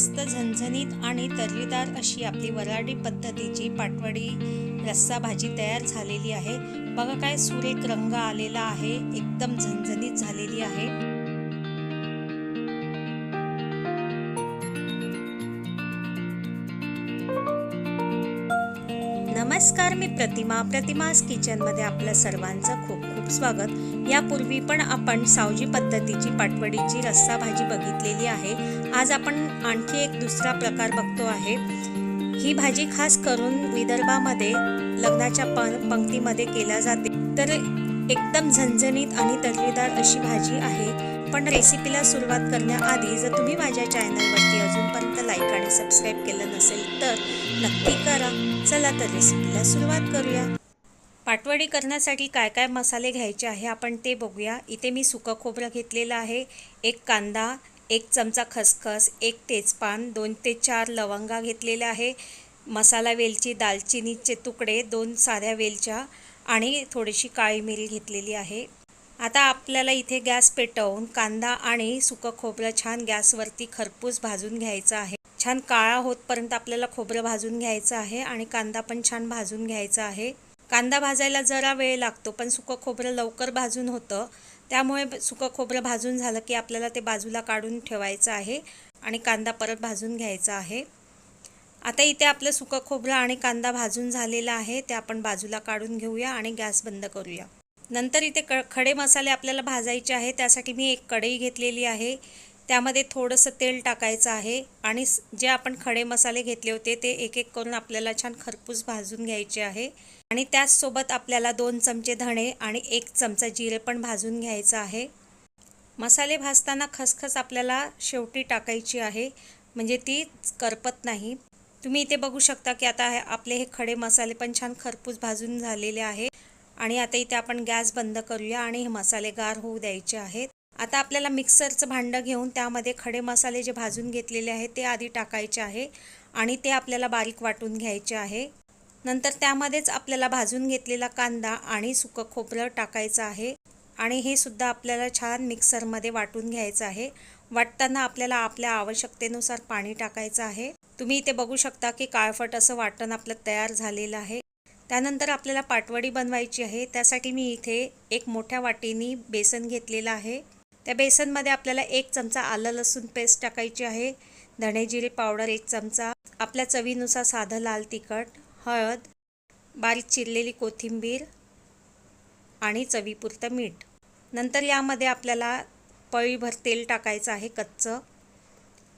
मस्त झणझणीत आणि तर्रीदार अशी आपली वराडी पद्धतीची पाटवडी रस्सा भाजी तयार झालेली आहे. बघा काय सुरेख रंग आलेला आहे. एकदम झणझणीत झालेली आहे. नमस्कार मी प्रतिमा. प्रतिमास किचनमध्ये आपल्या सर्वांचं खूप खूप स्वागत. यापूर्वी पण आपण सावजी पद्धतीची पाटवडीची रस्सा भाजी बघितलेली आहे. आज आपण आणखी एक दुसरा प्रकार बघतो आहे. ही भाजी खास करून विदर्भामध्ये लग्नाच्या पं पंक्तीमध्ये केल्या जाते. तर एकदम झणझणीत आणि तर्रीदार अशी भाजी आहे. पण रेसिपीला सुरुवात करण्याआधी जर तुम्ही माझ्या चॅनलवरती अजूनपर्यंत लाईक आणि सबस्क्राईब केलं नसेल तर नक्की करा. चला तर रेसिपीला सुरुवात करूया. पाटवडी करण्यासाठी काय काय मसाले घ्यायचे आहे आपण ते बघूया. इथे मी सुकं खोबरं घेतलेलं आहे. एक कांदा एक चमचा खसखस एक तेजपान दोन ते चार लवंगा घेतलेल्या आहे. मसाला वेलची दालचिनीचे तुकडे दोन साध्या वेलच्या आणि थोडीशी काळी मिरी घेतलेली आहे. आता आपल्याला इथे गॅस पेटवून कांदा आणि सुकं खोबरं छान गॅसवरती खरपूस भाजून घ्यायचं आहे. छान काळा होतपर्यंत आपल्याला खोबरं भाजून घ्यायचं आहे आणि कांदा पण छान भाजून घ्यायचा आहे. कांदा भाजायला जरा वेळ लागतो पण सुकं खोबरं लवकर भाजून होतं. त्यामुळे सुकं खोबरं भाजून झालं की आपल्याला ते बाजूला काढून ठेवायचं आहे आणि कांदा परत भाजून घ्यायचा आहे. आता इथे आपलं सुकं खोबरं आणि कांदा भाजून झालेला आहे ते आपण बाजूला काढून घेऊया आणि गॅस बंद करूया. नंतर इथे क खडे मसाले आपल्याला भाजायचे आहे त्यासाठी मी एक कढई घेतलेली आहे. त्यामध्ये थोडंसं तेल टाकायचं आहे आणि जे आपण खडे मसाले घेतले होते ते एक एक करून आपल्याला छान खरपूस भाजून घ्यायचे आहे. आणि त्याचसोबत आपल्याला दोन चमचे धणे आणि एक चमचा जिरे पण भाजून घ्यायचं आहे. मसाले भाजताना खसखस आपल्याला शेवटी टाकायची आहे. म्हणजे ती करपत नाही. तुम्ही इथे बघू शकता की आता आपले हे खडे मसाले पण छान खरपूस भाजून झालेले आहे. आणि आता इथे आपण गॅस बंद करूया आणि हे मसाले गार होऊ द्यायचे आहेत. आता आपल्याला मिक्सरचं भांडं घेऊन त्यामध्ये खडे मसाले जे भाजून घेतलेले आहेत ते आधी टाकायचे आहे आणि ते आपल्याला बारीक वाटून घ्यायचे आहे. नंतर त्यामध्येच आपल्याला भाजून घेतलेला कांदा आणि सुकं खोबरं टाकायचं आहे आणि हे सुद्धा आपल्याला छान मिक्सरमध्ये वाटून घ्यायचं आहे. वाटताना आपल्याला आपल्या आवश्यकतेनुसार पाणी टाकायचं आहे. तुम्ही इथे बघू शकता की काळफट असं वाटण आपलं तयार झालेलं आहे. त्यानंतर आपल्याला पाटवडी बनवायची आहे. त्यासाठी मी इथे एक मोठ्या वाटीनी बेसन घेतलेलं आहे. त्या बेसनमध्ये आपल्याला एक चमचा आलं लसूण पेस्ट टाकायची आहे. धणे जिरे पावडर एक चमचा. आपल्या चवीनुसार साधं लाल तिखट हळद बारीक चिरलेली कोथिंबीर आणि चवीपुरतं मीठ. नंतर यामध्ये आपल्याला पळीभर तेल टाकायचं आहे कच्चं.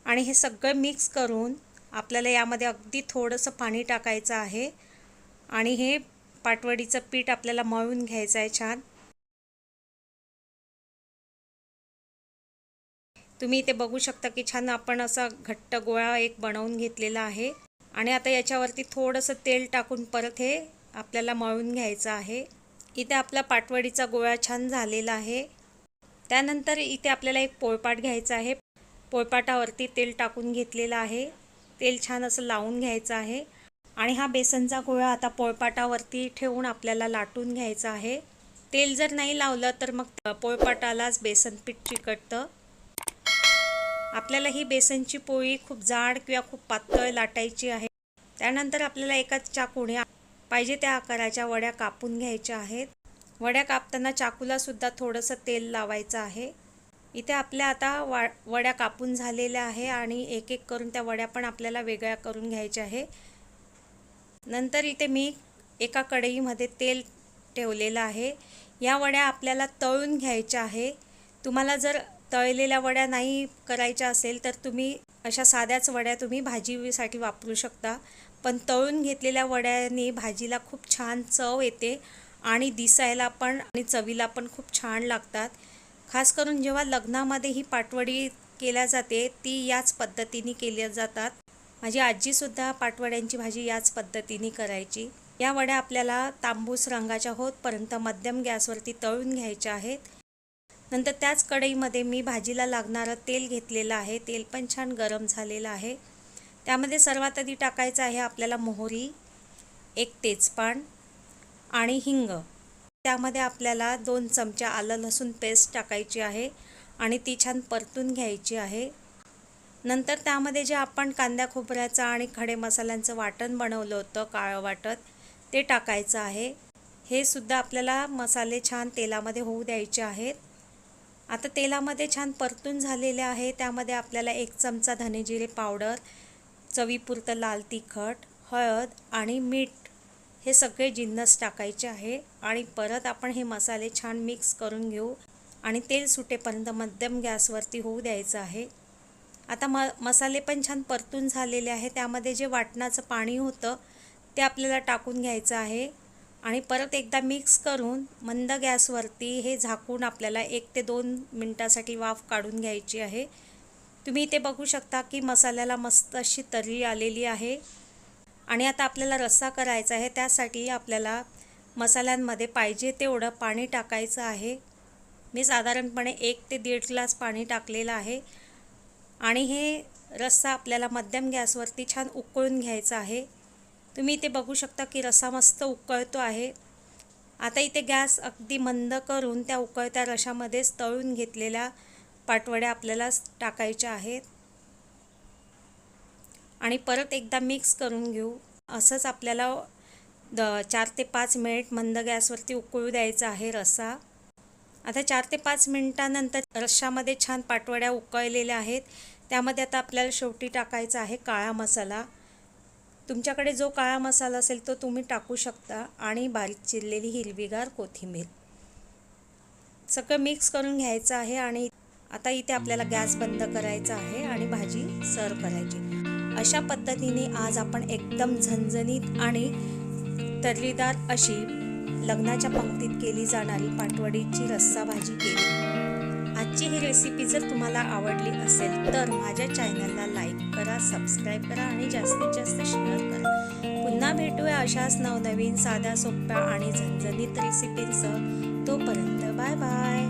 आणि हे सगळं मिक्स करून आपल्याला यामध्ये अगदी थोडंसं पाणी टाकायचं आहे. आणि हे पाटवडीचं पीठ आपल्याला मळून घ्यायचं आहे छान. तुम्ही इथे बघू शकता की छान आपण असा घट्ट गोळा एक बनवून घेतलेला आहे. आणि आता याच्यावरती थोडंसं तेल टाकून परत हे आपल्याला मळून घ्यायचं आहे. इथे आपला पाटवडीचा गोळा छान झालेला आहे. त्यानंतर इथे आपल्याला एक पोळपाट घ्यायचा आहे. पोळपाटावरती तेल टाकून घेतलेलं आहे. तेल छान असं लावून घ्यायचं आहे. आणि हा बेसनचा गोळा आता पोळपाटावरती ठेवून आपल्याला लाटून घ्यायचा आहे. तेल जर नाही लावलं तर मग पोळपाटालाच बेसन पीठ चिकटतं. आपल्याला ही बेसनची पोळी खूप जाड किंवा खूप पातळ लाटायची आहे. त्यानंतर आपल्याला एकाच चाकूने पाहिजे त्या आकाराच्या वड्या कापून घ्यायच्या आहेत. वड्या कापताना चाकूला सुद्धा थोडंसं तेल लावायचं आहे. इथे आपल्या आता वा वड्या कापून झालेल्या आहे आणि एक एक करून त्या वड्या पण आपल्याला वेगळ्या करून घ्यायच्या आहे. नंतर इथे मी एका कढईमध्ये तेल ठेवलेलं आहे. या वड्या आपल्याला तळून घ्यायच्या आहे. तुम्हाला जर तळलेल्या वड्या नाही करायच्या असेल तर तुम्ही अशा साध्याच वड्या तुम्ही भाजीसाठी वापरू शकता. पण तळून घेतलेल्या वड्याने भाजीला खूप छान चव येते आणि दिसायला पण आणि चवीला पण खूप छान लागतात. खास करून जेव्हा लग्नामध्ये ही पाटवडी केल्या जाते ती याच पद्धतीने केल्या जातात. माझी आजीसुद्धा पाटवड्यांची भाजी याच पद्धतीने करायची. या वड्या आपल्याला तांबूस रंगाच्या होतपर्यंत मध्यम गॅसवरती तळून घ्यायच्या आहेत. नंतर त्याच कढईमध्ये मी भाजीला लागणारं तेल घेतलेलं आहे. तेल पण छान गरम झालेलं आहे. त्यामध्ये सर्वात आधी टाकायचं आहे आपल्याला मोहरी एक तेजपान आणि हिंग. त्यामध्ये आपल्याला दोन चमचा आलं लसूण पेस्ट टाकायची आहे आणि ती छान परतून घ्यायची आहे. नंतर त्यामध्ये जे आपण कांद्या खोबऱ्याचं आणि खडे मसाल्यांचं वाटण बनवलं होतं काळं वाटत ते टाकायचं आहे. हे सुद्धा आपल्याला मसाले छान तेलामध्ये होऊ द्यायचे आहेत. आता तेलामध्ये छान परतून झालेले आहे. त्यामध्ये आपल्याला एक चमचा धनेजिरे पावडर चवीपुरतं लाल तिखट हळद आणि मीठ हे सगळे जिन्नस टाकायचे आहे. आणि परत आपण हे मसाले छान मिक्स करून घेऊ. आणि तेल सुटेपर्यंत मध्यम गॅसवरती होऊ द्यायचं आहे. आता म मसाले पण छान परतून झालेले आहे. त्यामध्ये जे वाटणाचं पाणी होतं ते आपल्याला टाकून घ्यायचं आहे. आणि परत एकदा मिक्स करून मंद गॅसवरती हे झाकून आपल्याला एक ते दोन मिनटासाठी वाफ काढून घ्यायची आहे. तुम्ही इथे बघू शकता की मसाल्याला मस्त अशी तर्री आलेली आहे. आणि आता आपल्याला रस्सा करायचा आहे त्यासाठी आपल्याला मसाल्यांमध्ये पाहिजे तेवढं पाणी टाकायचं आहे. मी साधारणपणे एक ते दीड ग्लास पाणी टाकलेलं आहे. आणि हे रस्सा आपल्याला मध्यम गॅसवरती छान उकळून घ्यायचा आहे. तुम्ही इथे बघू शकता की रस्सा मस्त उकळतो आहे. आता इथे गॅस अगदी मंद करून त्या उकळत्या रशामध्येच तळून घेतलेल्या पाटवड्या आपल्याला टाकायच्या आहेत. आणि परत एकदा मिक्स करून घेऊ. असंच आपल्याला द चार ते पाच मिनिट मंद गॅसवरती उकळू द्यायचा आहे रस्सा आता चार ते पाच मिनटानंतर रशामध्ये छान पाटवड्या उकळलेल्या आहेत. त्यामध्ये आता आपल्याला शेवटी टाकायचा आहे काळा मसाला. तुमच्याकडे जो काळा मसाला असेल तो तुम्ही टाकू शकता आणि बारीक चिरलेली हिरवीगार कोथिंबीर. सगळं मिक्स करून घ्यायचं आहे आणि आता इथे आपल्याला गॅस बंद करायचा आहे आणि भाजी सर्व करायची. अशा पद्धतीने आज आपण एकदम झणझणीत आणि तर्रीदार अशी लग्नाच्या पंक्तीत केली जाणारी पाटवडीची रस्सा भाजी केली. आजची ही रेसिपी जर तुम्हाला आवडली असेल तर माझ्या चॅनलला लाईक करा सबस्क्राईब करा आणि जास्तीत जास्त शेअर करा. पुन्हा भेटूया अशाच नवनवीन साध्या सोप्या आणि झणझणीत रेसिपींसह तोपर्यंत बाय बाय